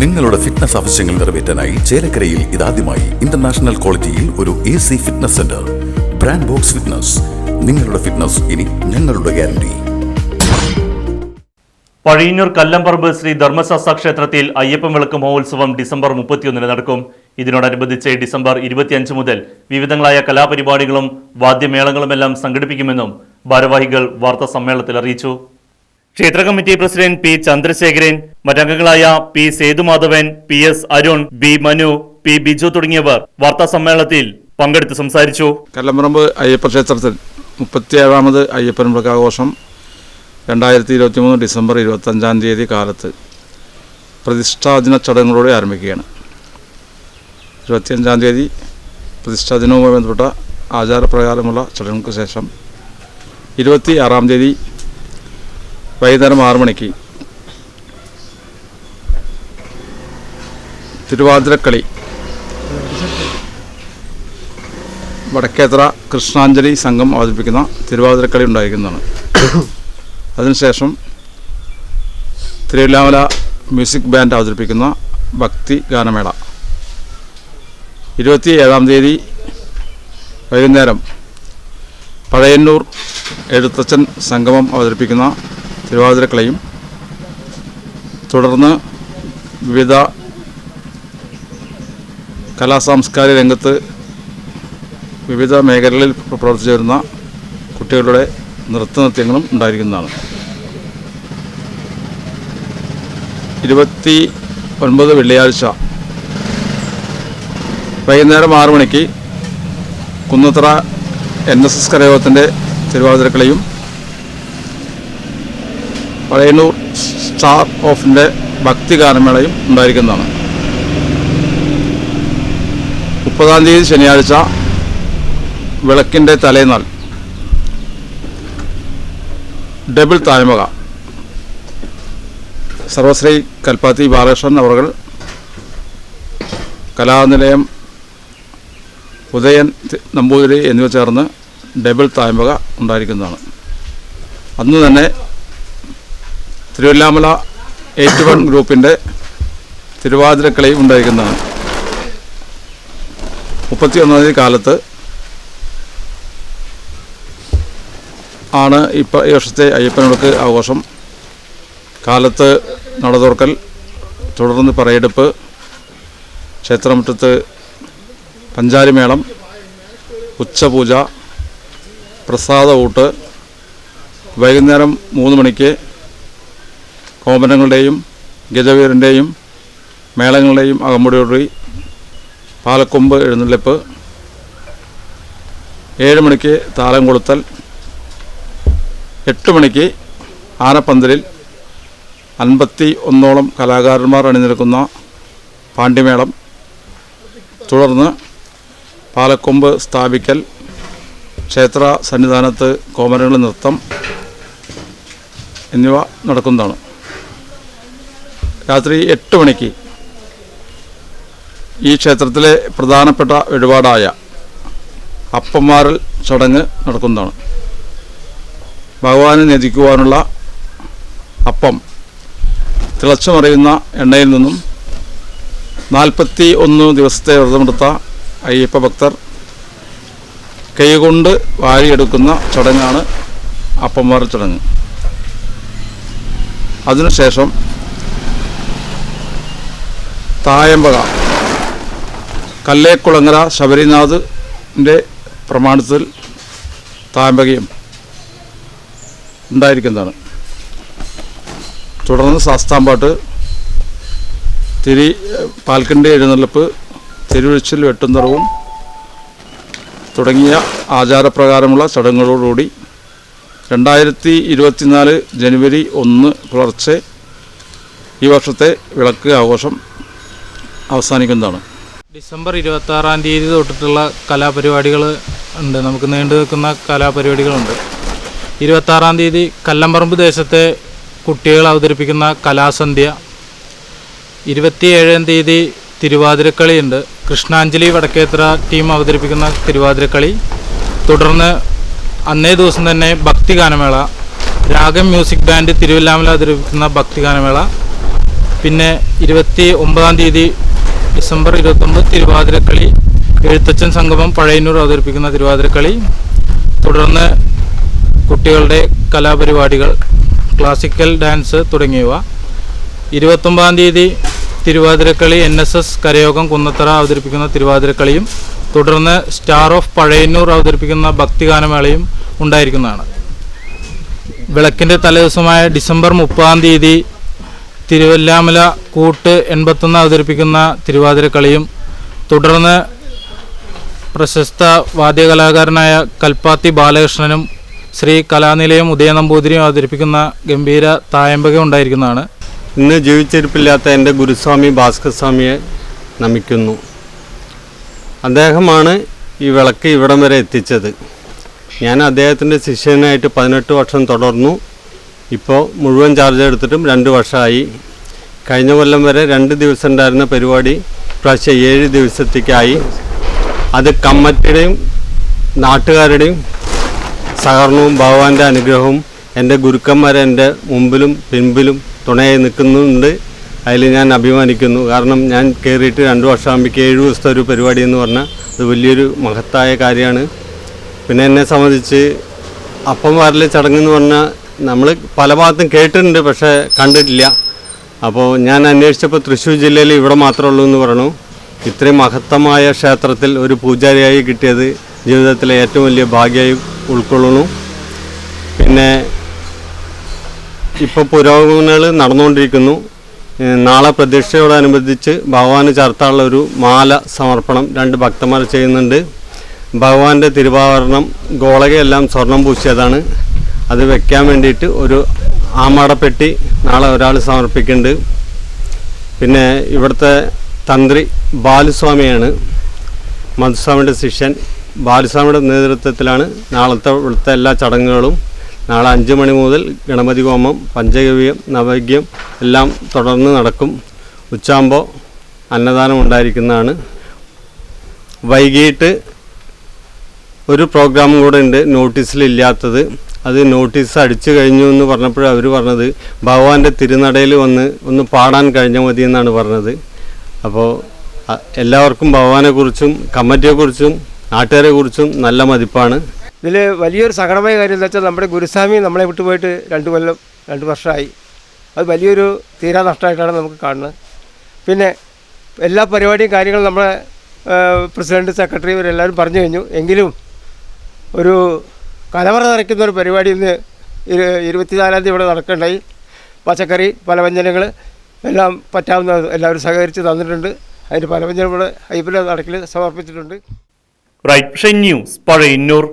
നിങ്ങളുടെ ഫിറ്റ്നസ് ആവശ്യങ്ങൾ നിറവേറ്റാനായി ചേലക്കരയിൽ ഇതാദ്യമായി ഇന്റർനാഷണൽ ക്വാളിറ്റിയിൽ ഒരു A C fitness centre brand box fitness നിങ്ങളുടെ ഫിറ്റ്നസ് ഇനി ഞങ്ങളുടെ ഗ്യാരണ്ടി പഴയന്നൂർ കല്ലംപറമ്പ് ശ്രീ ധർമ്മശാസ്ത്ര ക്ഷേത്രത്തിൽ അയ്യപ്പൻ വിളക്ക് മഹോത്സവം ഡിസംബർ മുപ്പത്തിയൊന്നിന് നടക്കും. ഇതിനോടനുബന്ധിച്ച് ഡിസംബർ ഇരുപത്തിയഞ്ച് മുതൽ വിവിധങ്ങളായ കലാപരിപാടികളും വാദ്യമേളങ്ങളുമെല്ലാം സംഘടിപ്പിക്കുമെന്നും ഭാരവാഹികൾ വാർത്താ സമ്മേളനത്തിൽ അറിയിച്ചു. ക്ഷേത്ര committee president P Chandrasekharan മറ്റംഗങ്ങളായ P Sethumadhavan P S Arun B Manu P Biju തുടങ്ങിയവർ വാർത്താ സമ്മേളനത്തിൽ പങ്കെടുത്ത് സംസാരിച്ചു. കല്ലമ്പറമ്പ് അയ്യപ്പ ക്ഷേത്രത്തിൽ മുപ്പത്തിയേഴാമത് അയ്യപ്പൻ മൃഗാഘോഷം രണ്ടായിരത്തി ഇരുപത്തി മൂന്ന് ഡിസംബർ ഇരുപത്തഞ്ചാം തീയതി കാലത്ത് പ്രതിഷ്ഠാദിന ചടങ്ങുകളോടെ ആരംഭിക്കുകയാണ്. ഇരുപത്തിയഞ്ചാം തീയതി പ്രതിഷ്ഠാദിനവുമായി ബന്ധപ്പെട്ട ആചാരപ്രകാരമുള്ള ചടങ്ങുകൾക്ക് ശേഷം ഇരുപത്തി ആറാം തീയതി വൈകുന്നേരം ആറു മണിക്ക്. തിരുവാതിരക്കളി. വടക്കേത്ര കൃഷ്ണാഞ്ജലി സംഘം അവതരിപ്പിക്കുന്ന തിരുവാതിരക്കളി ഉണ്ടായിരിക്കുന്നതാണ്. അതിനുശേഷം തിരുവല്ലാമല മ്യൂസിക് ബാൻഡ് അവതരിപ്പിക്കുന്ന ഭക്തി ഗാനമേള. ഇരുപത്തി ഏഴാം തീയതി വൈകുന്നേരം പഴയന്നൂർ എഴുത്തച്ഛൻ സംഗമം അവതരിപ്പിക്കുന്ന തിരുവാതിരക്കളയും തുടർന്ന് വിവിധ കലാസാംസ്കാരിക രംഗത്ത് വിവിധ മേഖലകളിൽ പ്രവർത്തിച്ചു വരുന്ന കുട്ടികളുടെ നൃത്തനൃത്യങ്ങളും ഉണ്ടായിരിക്കുന്നതാണ്. ഇരുപത്തി ഒൻപത് വെള്ളിയാഴ്ച വൈകുന്നേരം ആറു മണിക്ക് കുന്നത്തറ എൻ എസ് എസ് കരയോഗത്തിന്റെ തിരുവാതിരക്കളയും പഴയന്നൂർ സ്റ്റാർ ഓഫിന്റെ ഭക്തി ഗാനമേളയും ഉണ്ടായിരിക്കുന്നതാണ്. മുപ്പതാം തീയതി ശനിയാഴ്ച വിളക്കിന്റെ തലേന്നാൾ ഡബിൾ തായ്മക സർവശ്രീ കൽപ്പാത്തി ബാലകൃഷ്ണൻ അവർ കലാനിലയം ഉദയൻ നമ്പൂതിരി എന്നിവ ചേർന്ന് ഡബിൾ തായ്മക ഉണ്ടായിരിക്കുന്നതാണ്. അന്ന് തന്നെ തിരുവല്ലാമല എയ്റ്റ് വൺ ഗ്രൂപ്പിന്റെ തിരുവാതിരക്കളി ഉണ്ടായിരിക്കുന്നതാണ്. മുപ്പത്തി ഒന്നാം തീയതി കാലത്ത് ആണ് ഇപ്പോൾ ഈ വർഷത്തെ അയ്യപ്പനുകൾക്ക് ആഘോഷം. കാലത്ത് നട തുറക്കൽ തുടർന്ന് പറയെടുപ്പ് ക്ഷേത്രമുറ്റത്ത് പഞ്ചാരിമേളം ഉച്ചപൂജ പ്രസാദ ഊട്ട് വൈകുന്നേരം മൂന്ന് മണിക്ക് കോമരങ്ങളുടെയും ഗജവീരന്റെയും മേളങ്ങളുടെയും അകമ്പടിയോടുകൂടി പാലക്കൊമ്പ് എഴുന്നള്ളിപ്പ് ഏഴ് മണിക്ക് താളം കൊളുത്തൽ എട്ട് മണിക്ക് ആനപ്പന്തലിൽ അൻപത്തി ഒന്നോളം കലാകാരന്മാർ അണിനിരക്കുന്ന പാണ്ഡ്യമേളം തുടർന്ന് പാലക്കൊമ്പ് സ്ഥാപിക്കൽ ക്ഷേത്ര സന്നിധാനത്ത് കോമരങ്ങൾ നൃത്തം എന്നിവ നടക്കുന്നതാണ്. രാത്രി എട്ട് മണിക്ക് ഈ ക്ഷേത്രത്തിലെ പ്രധാനപ്പെട്ട വഴിപാടായ അപ്പന്മാരൽ ചടങ്ങ് നടക്കുന്നതാണ്. ഭഗവാനെ നദിക്കുവാനുള്ള അപ്പം തിളച്ചുമറിയുന്ന എണ്ണയിൽ നിന്നും നാൽപ്പത്തി ഒന്ന് ദിവസത്തെ വ്രതമെടുത്ത അയ്യപ്പ ഭക്തർ കൈകൊണ്ട് വാരിയെടുക്കുന്ന ചടങ്ങാണ് അപ്പന്മാർ ചടങ്ങ്. അതിനുശേഷം തായമ്പക കല്ലേക്കുളങ്ങര ശബരിനാഥിന്റെ പ്രമാണത്തിൽ തായമ്പകയും ഉണ്ടായിരിക്കുന്നതാണ്. തുടർന്ന് ശാസ്താംപാട്ട് തിരി പാൽക്കണ്ടി എഴുന്നള്ളിപ്പ് തിരുവഴിച്ചിൽ വെട്ടുന്നറവും തുടങ്ങിയ ആചാരപ്രകാരമുള്ള ചടങ്ങുകളോടുകൂടി രണ്ടായിരത്തി ഇരുപത്തിനാല് ജനുവരി ഒന്ന് പുലർച്ചെ ഈ വർഷത്തെ വിളക്ക് ആഘോഷം അവസാനിക്കുന്നതാണ്. ഡിസംബർ ഇരുപത്തി ആറാം തീയതി തൊട്ടിട്ടുള്ള കലാപരിപാടികൾ ഉണ്ട്. നമുക്ക് നീണ്ടു നിൽക്കുന്ന കലാപരിപാടികളുണ്ട്. ഇരുപത്തി ആറാം തീയതി കല്ലമ്പറമ്പ് ദേശത്തെ കുട്ടികൾ അവതരിപ്പിക്കുന്ന കലാസന്ധ്യ. ഇരുപത്തിയേഴാം തീയതി തിരുവാതിരക്കളിയുണ്ട് കൃഷ്ണാഞ്ജലി വടക്കേത്ര ടീം അവതരിപ്പിക്കുന്ന തിരുവാതിരക്കളി. തുടർന്ന് അന്നേ ദിവസം തന്നെ ഭക്തിഗാനമേള. രാഗം മ്യൂസിക് ബാൻഡ് തിരുവല്ലാമല അവതരിപ്പിക്കുന്ന ഭക്തിഗാനമേള. പിന്നെ ഇരുപത്തി ഒമ്പതാം തീയതി ഡിസംബർ ഇരുപത്തൊമ്പത് തിരുവാതിരക്കളി എഴുത്തച്ഛൻ സംഗമം പഴയന്നൂർ അവതരിപ്പിക്കുന്ന തിരുവാതിരക്കളി തുടർന്ന് കുട്ടികളുടെ കലാപരിപാടികൾ ക്ലാസിക്കൽ ഡാൻസ് തുടങ്ങിയവ. ഇരുപത്തൊമ്പതാം തീയതി തിരുവാതിരക്കളി എൻ എസ് എസ് കരയോഗം കുന്നത്തറ അവതരിപ്പിക്കുന്ന തിരുവാതിരക്കളിയും തുടർന്ന് സ്റ്റാർ ഓഫ് പഴയന്നൂർ അവതരിപ്പിക്കുന്ന ഭക്തിഗാനമേളയും ഉണ്ടായിരിക്കുന്നതാണ്. വിളക്കിന്റെ തലേദിവസമായ ഡിസംബർ മുപ്പതാം തീയതി തിരുവല്ലാമല കൂട്ട് എൺപത്തൊന്ന് അവതരിപ്പിക്കുന്ന തിരുവാതിരക്കളിയും തുടർന്ന് പ്രശസ്ത വാദ്യകലാകാരനായ കൽപ്പാത്തി ബാലകൃഷ്ണനും ശ്രീ കലാനിലയം ഉദയനമ്പൂതിരിയും അവതരിപ്പിക്കുന്ന ഗംഭീര തായമ്പകം ഉണ്ടായിരിക്കുന്നതാണ്. ഇന്ന് ജീവിച്ചിരിപ്പില്ലാത്ത എന്റെ ഗുരുസ്വാമി ഭാസ്കർ സ്വാമിയെ നമിക്കുന്നു. അദ്ദേഹമാണ് ഈ വിളക്ക് ഇവിടം വരെ എത്തിച്ചത്. ഞാൻ അദ്ദേഹത്തിന്റെ ശിഷ്യനായിട്ട് പതിനെട്ട് വർഷം തുടർന്നു. ഇപ്പോൾ മുഴുവൻ ചാർജ് എടുത്തിട്ടും രണ്ട് വർഷമായി കഴിഞ്ഞ കൊല്ലം വരെ രണ്ട് ദിവസം ഉണ്ടായിരുന്ന പരിപാടി പ്രാവശ്യം ഏഴ് ദിവസത്തേക്കായി. അത് കമ്മറ്റിയുടെയും നാട്ടുകാരുടെയും സഹകരണവും ഭഗവാന്റെ അനുഗ്രഹവും എന്റെ ഗുരുക്കന്മാരെ എന്റെ മുമ്പിലും പിൻപിലും തുണയായി നിൽക്കുന്നുണ്ട്. അതിൽ ഞാൻ അഭിമാനിക്കുന്നു. കാരണം ഞാൻ കയറിയിട്ട് രണ്ട് വർഷമാകുമ്പോഴേക്ക് ഏഴ് ദിവസത്തെ ഒരു പരിപാടി എന്ന് പറഞ്ഞാൽ അത് വലിയൊരു മഹത്തായ കാര്യമാണ്. പിന്നെ എന്നെ സംബന്ധിച്ച് അപ്പം വരൽ ചടങ്ങെന്ന് പറഞ്ഞാൽ നമ്മൾ പല ഭാഗത്തും കേട്ടിട്ടുണ്ട് പക്ഷേ കണ്ടിട്ടില്ല. അപ്പോൾ ഞാൻ അന്വേഷിച്ചപ്പോൾ തൃശ്ശൂർ ജില്ലയിൽ ഇവിടെ മാത്രമേ ഉള്ളൂ എന്ന് പറഞ്ഞു. ഇത്രയും മഹത്തമായ ക്ഷേത്രത്തിൽ ഒരു പൂജാരിയായി കിട്ടിയത് ജീവിതത്തിലെ ഏറ്റവും വലിയ ഭാഗ്യമായി ഉൾക്കൊള്ളുന്നു. പിന്നെ ഇപ്പോൾ പുരോഗമനങ്ങൾ നടന്നുകൊണ്ടിരിക്കുന്നു. നാളെ പ്രതീക്ഷയോടനുബന്ധിച്ച് ഭഗവാന് ചേർത്താനുള്ള ഒരു മാല സമർപ്പണം രണ്ട് ഭക്തന്മാർ ചെയ്യുന്നുണ്ട്. ഭഗവാന്റെ തിരുവാഭരണം ഗോളകയെല്ലാം സ്വർണം പൂശിയതാണ്. അത് വെക്കാൻ വേണ്ടിയിട്ട് ഒരു ആമാടപ്പെട്ടി നാളെ ഒരാൾ സമർപ്പിക്കുന്നുണ്ട്. പിന്നെ ഇവിടുത്തെ തന്ത്രി ബാലുസ്വാമിയാണ്. മധുസ്വാമിയുടെ ശിഷ്യൻ. ബാലുസ്വാമിയുടെ നേതൃത്വത്തിലാണ് നാളത്തെ ഇവിടുത്തെ എല്ലാ ചടങ്ങുകളും. നാളെ അഞ്ച് മണി മുതൽ ഗണപതി ഹോമം പഞ്ചഗവ്യം നവഗ്യം എല്ലാം തുടർന്ന് നടക്കും. ഉച്ചാകുമ്പോൾ അന്നദാനം ഉണ്ടായിരിക്കുന്നതാണ്. വൈകിട്ട് ഒരു പ്രോഗ്രാമും കൂടെ ഉണ്ട് നോട്ടീസിലില്ലാത്തത്. അത് നോട്ടീസ് അടിച്ചു കഴിഞ്ഞു എന്ന് പറഞ്ഞപ്പോൾ അവർ പറഞ്ഞത് ഭഗവാന്റെ തിരുനടയിൽ വന്ന് ഒന്ന് പാടാൻ കഴിഞ്ഞ മതി എന്നാണ് പറഞ്ഞത്. അപ്പോൾ എല്ലാവർക്കും ഭഗവാനെക്കുറിച്ചും കമ്മിറ്റിയെക്കുറിച്ചും നാട്ടുകാരെക്കുറിച്ചും നല്ല മതിപ്പാണ്. ഇതിൽ വലിയൊരു സങ്കടമായ കാര്യം എന്താ വെച്ചാൽ നമ്മുടെ ഗുരുസ്വാമി നമ്മളെ വിട്ടുപോയിട്ട് രണ്ട് കൊല്ലം രണ്ട് വർഷമായി. അത് വലിയൊരു തീരാ നഷ്ടമായിട്ടാണ് നമുക്ക് കാണുന്നത്. പിന്നെ എല്ലാ പരിപാടിയും കാര്യങ്ങളും നമ്മളെ പ്രസിഡന്റ് സെക്രട്ടറി ഇവരെല്ലാവരും പറഞ്ഞു കഴിഞ്ഞു. എങ്കിലും ഒരു കലവറ നിറയ്ക്കുന്ന ഒരു പരിപാടി ഇന്ന് ഇരു ഇരുപത്തിനാലാം തീയതി ഇവിടെ നടക്കണ്ടായി. പച്ചക്കറി പലവ്യഞ്ജനങ്ങൾ എല്ലാം പറ്റാവുന്ന എല്ലാവരും സഹകരിച്ച് തന്നിട്ടുണ്ട്. അതിന്റെ പലവ്യഞ്ജനം ഇവിടെ അയ്യപ്പന്റെ നടക്കിൽ സമർപ്പിച്ചിട്ടുണ്ട്. Right news Pazhayannur